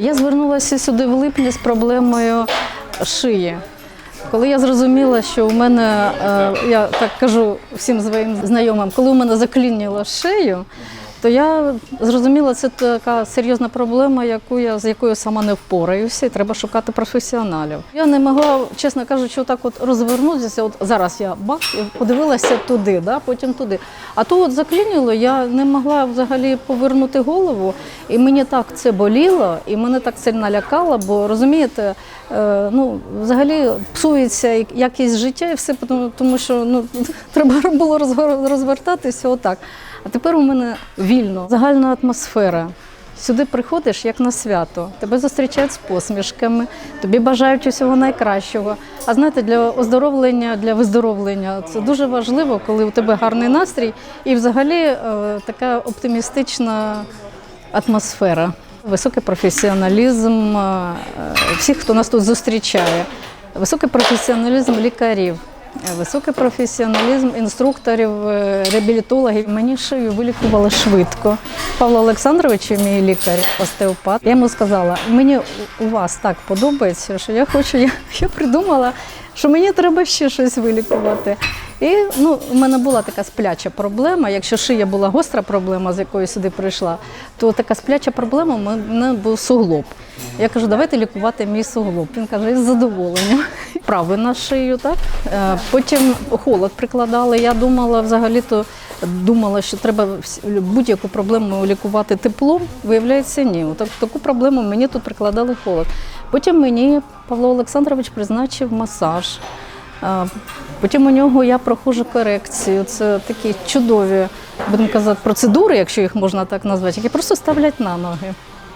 Я звернулася сюди в липні з проблемою шиї. Коли я зрозуміла, що у мене, е, я так кажу всім своїм знайомим, коли у мене заклініло шию, то я зрозуміла, це така серйозна проблема, яку я, з якою сама не впораюся, і треба шукати професіоналів. Я не могла, чесно кажучи, отак от розвернутися. От зараз я бах і подивилася туди, да, потім туди. А то от заклініло, я не могла взагалі повернути голову, і мені так це боліло, і мене так сильно лякало, бо розумієте, е, ну взагалі псується якість життя і все, тому, що ну треба було розвертатися отак. А тепер у мене вільно, загальна атмосфера. Сюди приходиш як на свято, тебе зустрічають з посмішками, тобі бажають усього найкращого. А знаєте, для оздоровлення, для виздоровлення це дуже важливо, коли у тебе гарний настрій і взагалі е, така оптимістична атмосфера. Високий професіоналізм е, всіх, хто нас тут зустрічає, високий професіоналізм лікарів. Е, Високий професіоналізм інструкторів, е, реабілітологів. Мені шию вилікували швидко. Павло Олександрович, мій лікар, остеопат. Я йому сказала, мені у вас так подобається, що я хочу, я, я придумала, що мені треба ще щось вилікувати. І ну, у мене була така спляча проблема. Якщо шия була гостра проблема, з якою сюди прийшла, то така спляча проблема у мене був суглоб. Я кажу, давайте лікувати мій суглоб. Він каже, із задоволенням. Прави на шию, так. Е, Потім холод прикладали. Я думала, взагалі-то думала, що треба будь-яку проблему лікувати теплом. Виявляється, ні. Отак, таку проблему мені тут прикладали холод. Потім мені Павло Олександрович призначив масаж. Потім у нього я проходжу корекцію. Це такі чудові, будемо казати, процедури, якщо їх можна так назвати, які просто ставлять на ноги.